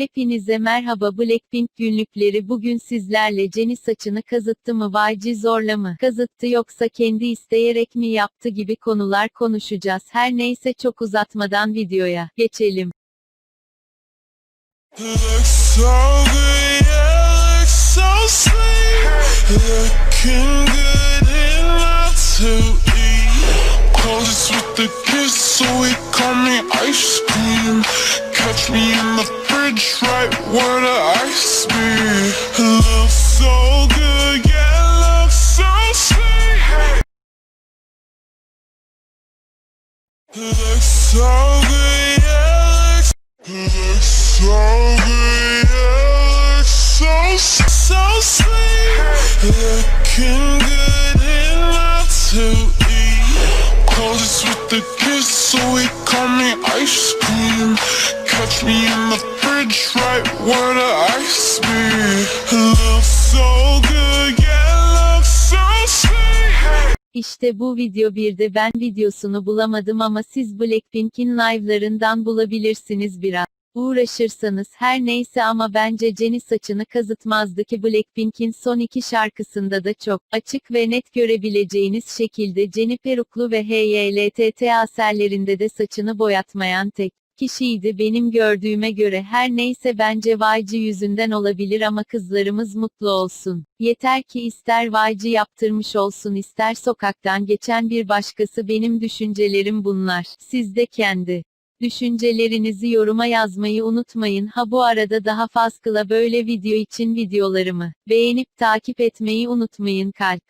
Hepinize merhaba Blackpink günlükleri bugün sizlerle Jennie saçını kazıttı mı YG zorla mı kazıttı yoksa kendi isteyerek mi yaptı gibi konular konuşacağız. Her neyse çok uzatmadan videoya geçelim. Catch me in the fridge, right where the ice be. Looks so good, yeah, looks so sweet. Looks so good, yeah, looks Looks so good, yeah, looks so, so sweet. Looking good enough to eat. Closest with the kiss, so it call me İşte bu video bir de ben videosunu bulamadım ama siz Blackpink'in live'larından bulabilirsiniz biraz. Uğraşırsanız her neyse ama bence Jennie saçını kazıtmazdı ki Blackpink'in son iki şarkısında da çok açık ve net görebileceğiniz şekilde Jennie peruklu ve HYLTT aserlerinde de saçını boyatmayan tek kişiydi benim gördüğüme göre her neyse bence YG yüzünden olabilir ama kızlarımız mutlu olsun. Yeter ki ister YG yaptırmış olsun ister sokaktan geçen bir başkası benim düşüncelerim bunlar. Siz de kendi düşüncelerinizi yoruma yazmayı unutmayın. Ha bu arada daha fazla böyle video için videolarımı beğenip takip etmeyi unutmayın kalp.